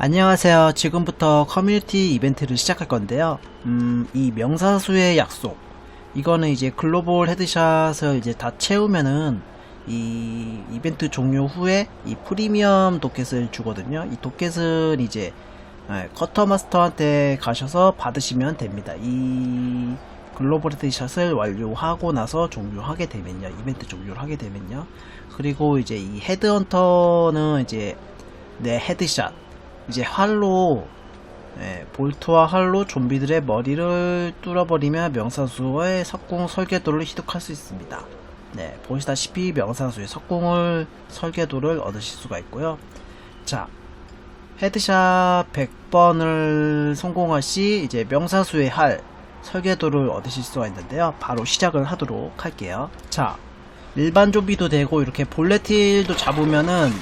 안녕하세요. 지금부터 커뮤니티 이벤트를 시작할 건데요. 음, 이 명사수의 약속. 이거는 이제 글로벌 헤드샷을 이제 다 채우면은 이 이벤트 종료 후에 이 프리미엄 도켓을 주거든요. 이 도켓은 이제 예, 커터마스터한테 가셔서 받으시면 됩니다. 이 글로벌 헤드샷을 완료하고 나서 종료하게 되면요. 이벤트 종료를 하게 되면요. 그리고 이제 이 헤드헌터는 이제 내 헤드샷 이제 활로 예, 볼트와 활로 좀비들의 머리를 뚫어버리며 명사수의 석궁 설계도를 희독할 수 있습니다. 네, 보시다시피 명사수의 석궁을 설계도를 얻으실 수가 있고요. 자, 헤드샷 100번을 성공할 시 이제 명사수의 활 설계도를 얻으실 수가 있는데요. 바로 시작을 하도록 할게요. 자, 일반 좀비도 되고 이렇게 볼레틸도 잡으면은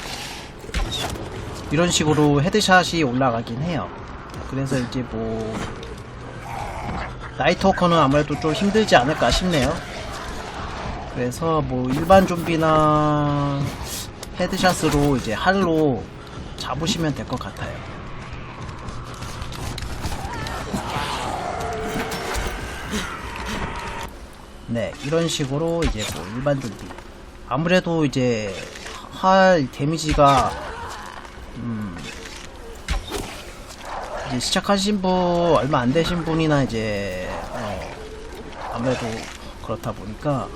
이런 식으로 헤드샷이 올라가긴 해요. 그래서 이제 뭐 나이트워커는 아무래도 좀 힘들지 않을까 싶네요. 그래서 뭐 일반 좀비나 헤드샷으로 이제 할로 잡으시면 될 것 같아요. 네, 이런 식으로 이제 뭐 일반 좀비. 아무래도 이제 할 데미지가 이제 시작하신 분 얼마 안 되신 분이나 이제 어, 아무래도 그렇다 보니까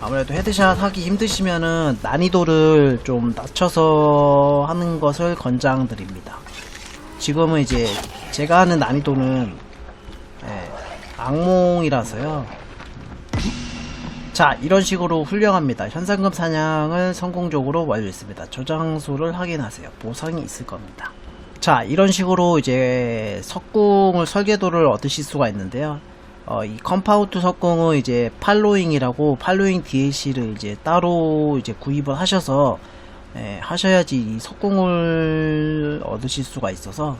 아무래도 헤드샷 하기 힘드시면은 난이도를 좀 낮춰서 하는 것을 권장드립니다. 지금은 이제 제가 하는 난이도는 예, 악몽이라서요. 자 이런 식으로 훌륭합니다. 현상금 사냥을 성공적으로 완료했습니다. 저장소를 확인하세요. 보상이 있을 겁니다. 자 이런 식으로 이제 석궁을 설계도를 얻으실 수가 있는데요 어, 이 컴파우트 석궁은 이제 팔로잉이라고 팔로잉 DLC를 이제 따로 이제 구입을 하셔서 예, 하셔야지 이 석궁을 얻으실 수가 있어서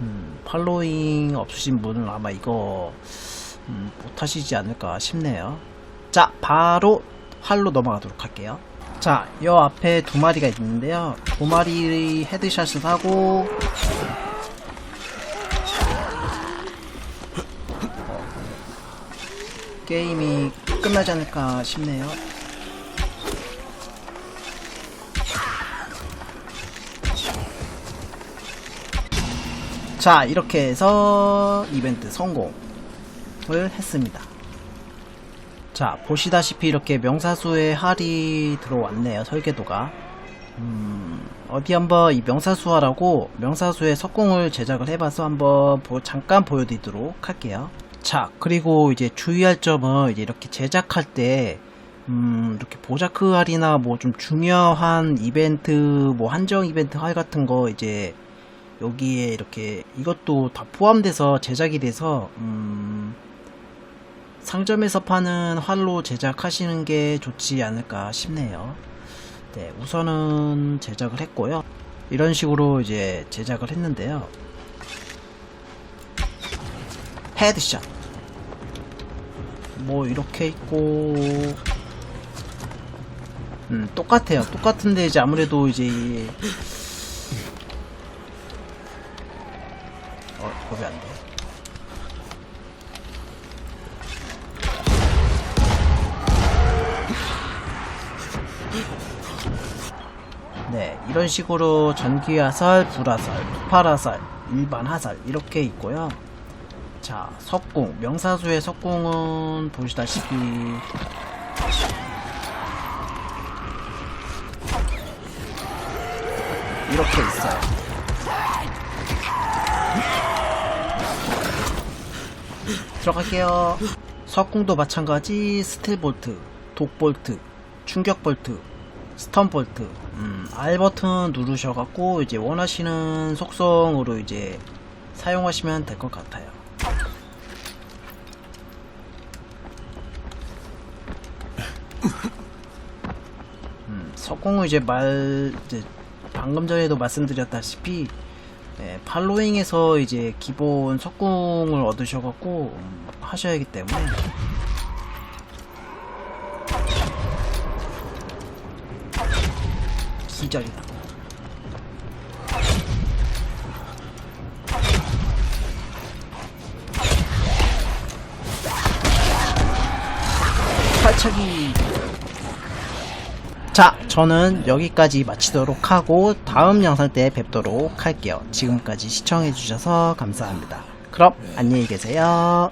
음, 팔로잉 없으신 분은 아마 이거 음, 못하시지 않을까 싶네요 자 바로 활로 넘어가도록 할게요 자, 요 앞에 두 마리가 있는데요. 두 마리 헤드샷을 하고 게임이 끝나지 않을까 싶네요. 자, 이렇게 해서 이벤트 성공을 했습니다. 자 보시다시피 이렇게 명사수의 할이 들어왔네요 설계도가. 음, 어디 한번 이 명사수화라고 명사수의 석궁을 제작을 해봐서 한번 보- 잠깐 보여드리도록 할게요. 자 그리고 이제 주의할 점은 이제 이렇게 제작할 때 음, 이렇게 보자크 할이나 뭐 좀 중요한 이벤트 뭐 한정 이벤트 할 같은 거 이제 여기에 이렇게 이것도 다 포함돼서 제작이 돼서 음, 상점에서 파는 활로 제작하시는 게 좋지 않을까 싶네요. 네, 우선은 제작을 했고요. 이런 식으로 이제 제작을 했는데요. 헤드샷. 뭐 이렇게 있고 음, 똑같아요. 똑같은데 이제 아무래도 이제 이- 어, 법이 안 돼. 이런 식으로 전기 화살, 불화살, 폭발 화살, 일반 화살 이렇게 있고요. 자, 석궁, 명사수의 석궁은 보시다시피 이렇게 있어요. 들어갈게요. 석궁도 마찬가지 스틸볼트, 독볼트, 충격볼트, 스턴볼트, 음, R 버튼 누르셔갖고 이제 원하시는 속성으로 이제 사용하시면 될 것 같아요. 음, 석궁은 이제 말 이제 방금 전에도 말씀드렸다시피 네, 팔로잉에서 이제 기본 석궁을 얻으셔갖고 음, 하셔야 하기 때문에 기절이다. 발차기. 자, 저는 여기까지 마치도록 하고 다음 영상 때 뵙도록 할게요. 지금까지 시청해주셔서 감사합니다. 그럼 안녕히 계세요.